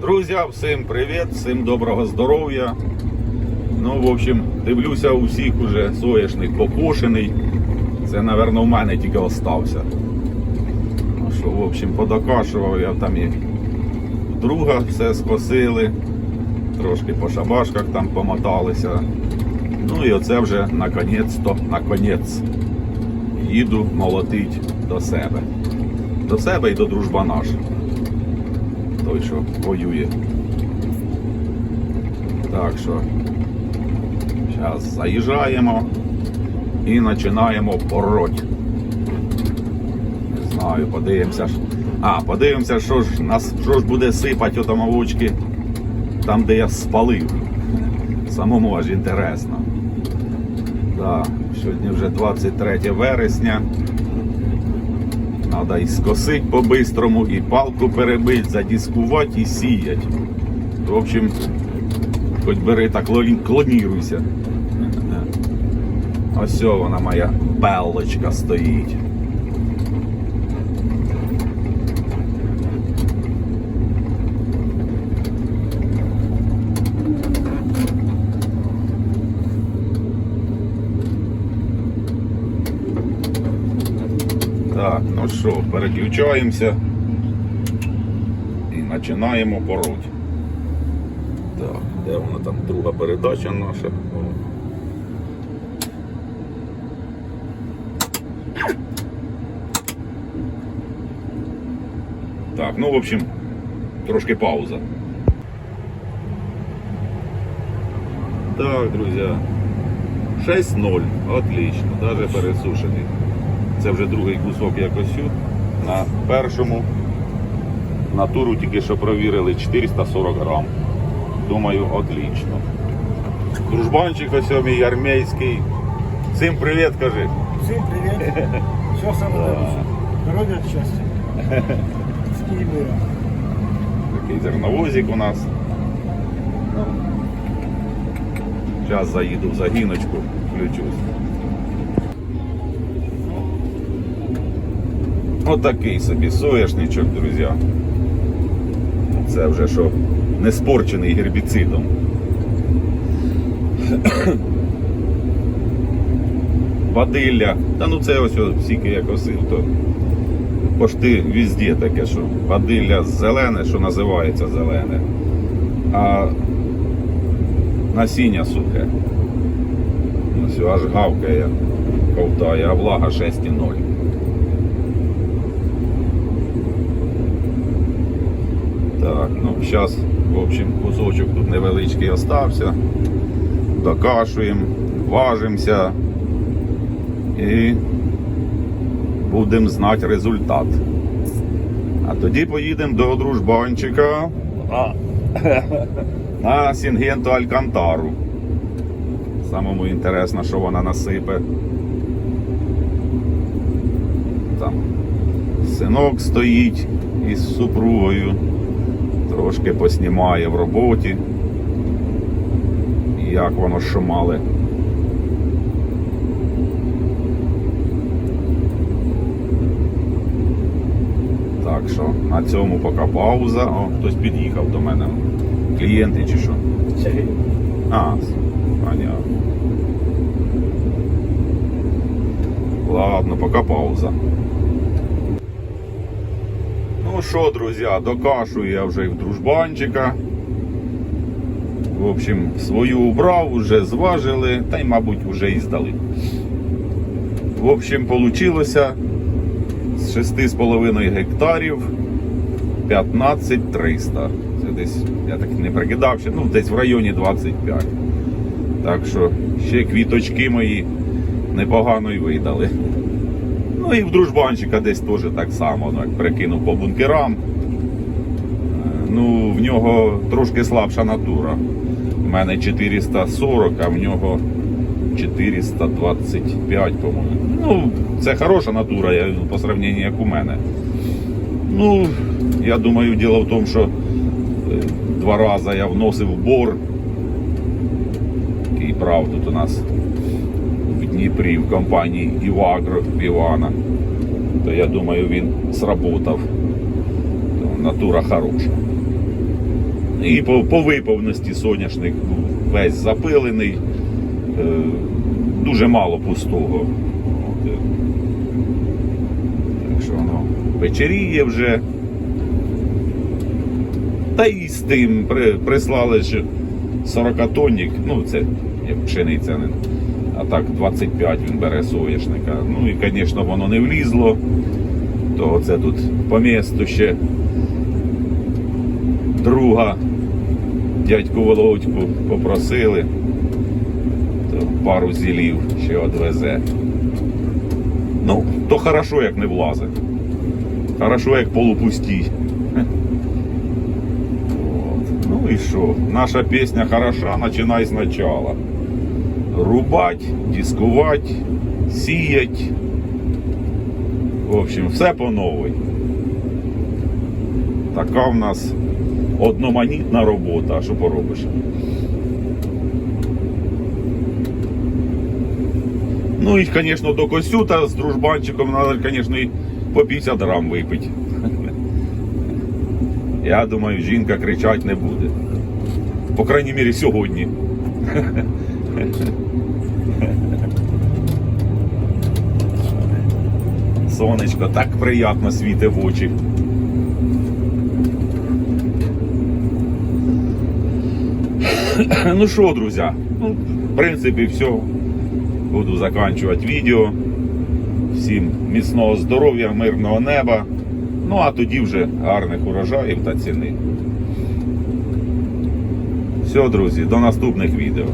Друзі, всім привіт, всім доброго здоров'я. Ну, в общем, дивлюся, у всіх уже соняшник покошений. Це, напевно, в мене тільки остався. Ну що, в общем, подокашував я там і друга все скосили, трошки по шабашках там помоталися. Ну і оце вже наконець-то, наконець, їду молотить до себе. До себе і до дружбана ж. Той, що воює. Так що зараз заїжджаємо і починаємо пороть. Не знаю, подивимося. А, подивимося, що ж нас що ж буде сипати отамовочки там, де я спалив. Самому аж інтересно. Да, сьогодні вже 23 вересня. Надо і скосить по-бистрому, і палку перебить, задіскувати і сіять. В общем, хоч бери так клон- клоніруйся. Ось вона моя белочка стоїть. Так, ну що, переключаємося і починаємо пороть. Так, де вона там друга передача наша? О. Так, ну в общем, трошки пауза. Так, друзі. 6-0. Отлично, навіть пересушений. Це вже другий кусок я косю. На першому натуру тільки що провірили 440 грам. Думаю, отлично. Дружбанчик ось мій армійський. Всім привіт, кажи. Всем привет. Все счастья. И. Такий зерновозик у нас. Зараз заїду в загіночку, включусь. Отакий собі соняшничок, друзі. Це вже що не спорчений гербіцидом. Бадилля. Та ну це ось ось скільки я косив, то пошти везде таке, що бадилля зелене, що називається зелене, а насіння сухе. Ось аж гавкає, ковтає, а влага 6,0. Так, ну зараз, в общем, кусочок тут невеличкий остався. Докашуємо, важимося і будемо знати результат. А тоді поїдемо до дружбанчика на, Сінгенту Алькантару. Самому інтересно, що вона насипе. Там синок стоїть із супругою, трошки поснімає в роботі. Як воно шумали. Так що на цьому поки пауза. О, хтось під'їхав до мене. Клієнти чи що? А, понятно. Ладно, поки пауза. Ну що, друзі, докашую я вже і в дружбанчика. В общем, свою убрав, вже зважили, та й, мабуть, вже і здали. В общем, получилося з 6,5 гектарів 15 300. Це десь, я так не прикидав, ну десь в районі 25. Так що ще квіточки мої непогано й видали. Ну і в дружбанчика десь теж так само, ну, як прикинув по бункерам. Е, Ну, в нього трошки слабша натура. У мене 440, а в нього 425, по-моєму. Ну, це хороша натура я, по сравненню, як у мене. Ну, я думаю, діло в тому, що е, два рази я вносив бор. І прав тут у нас Дніпрі в компанії Івагро Івана. То я думаю, він сработав. Натура хороша. І по, по виповності соняшник весь запилений, е, дуже мало пустого. Е. Так що воно вечеріє вже. Та й з тим при, прислали ж 40 тонник, ну це як пшениця, не- а так 25 він бере соняшника. Ну і, звісно, воно не влізло. То оце тут по місту ще друга дядьку Володьку попросили, то пару зілів ще одвезе. Ну, то хорошо, як не влазить. Хорошо, як полупустій. Ну і що? Наша пісня хороша, починай спочатку. Рубать, дискувати, сіять. В общем, все по новій. Така в нас одноманітна робота, що поробиш? Ну і, звісно, до косюта з дружбанчиком треба, звісно, і по 50 грам випити. Я думаю, жінка кричати не буде. По крайній мірі, сьогодні. Сонечко так приємно світе в очі. Ну що, друзі, ну, в принципі, все. Буду закінчувати відео. Всім міцного здоров'я, мирного неба. Ну а тоді вже гарних урожаїв та ціни. Все, друзі, до наступних відео.